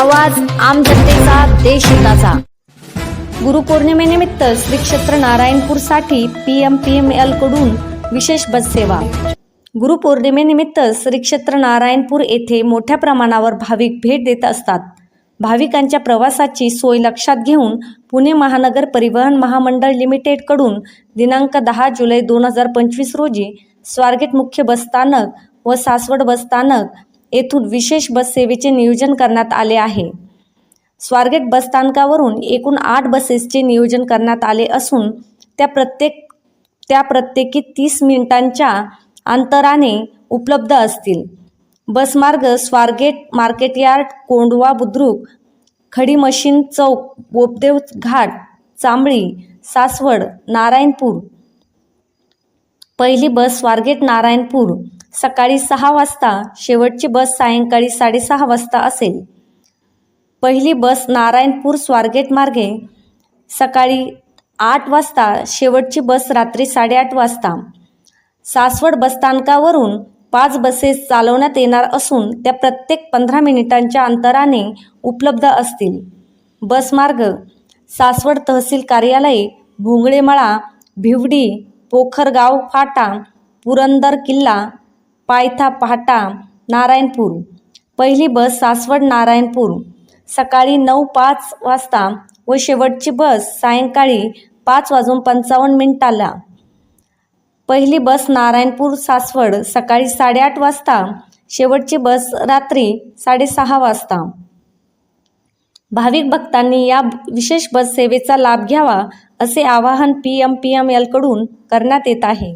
आवाज आम जनतेचा देश हिताचा. गुरुपौर्णिमेनिमित्त श्री क्षेत्र नारायणपूरसाठी पी एम पी एम एलकडून विशेष बस सेवा. गुरुपौर्णिमेनिमित्त श्री क्षेत्र नारायणपूर येथे मोठ्या प्रमाणावर भाविक भेट देत असतात. भाविकांच्या प्रवासाची सोय लक्षात घेऊन पुणे महानगर परिवहन महामंडळ लिमिटेडकडून दिनांक दहा जुलै दोन हजार पंचवीस रोजी स्वारगेट मुख्य बसस्थानक व सासवड बसस्थानक येथून विशेष बससेवेचे नियोजन करण्यात आले आहे. स्वारगेट बसस्थानकावरून एकूण आठ बसेसचे नियोजन करण्यात आले असून त्या प्रत्येक त्या प्रत्येकी तीस मिनिटांच्या अंतराने उपलब्ध असतील. बसमार्ग Swargate market yard Kondhwa Budruk Khadi machine Chowk Bopdev Ghat Chambli Saswad Narayanpur. पहिली बस स्वारगेट नारायणपूर सकाळी सहा वाजता शेवटची बस सायंकाळी साडेसहा वाजता असेल. पहिली बस नारायणपूर स्वारगेट मार्गे सकाळी आठ वाजता शेवटची बस रात्री साडेआठ वाजता. सासवड बसस्थानकावरून पाच बसेस चालवण्यात येणार असून त्या प्रत्येक पंधरा मिनिटांच्या अंतराने उपलब्ध असतील. बसमार्ग सासवड तहसील कार्यालय भोंगळेमळा भिवडी पोखरगाव फाटा पुरंदर किल्ला पायथा पहाटा नारायणपूर. पहिली बस सासवड नारायणपूर. सकाळी नऊ पाच वाजता व शेवटची बस सायंकाळी पाच वाजून पंचावन्न मिनिटाला पहिली बस नारायणपूर सासवड सकाळी साडेआठ वाजता. शेवटची बस रात्री साडेसहा वाजता. भाविक भक्तांनी या विशेष बस सेवेचा लाभ घ्यावा असे आवाहन पी एम पी एम एलकडून करण्यात येत आहे.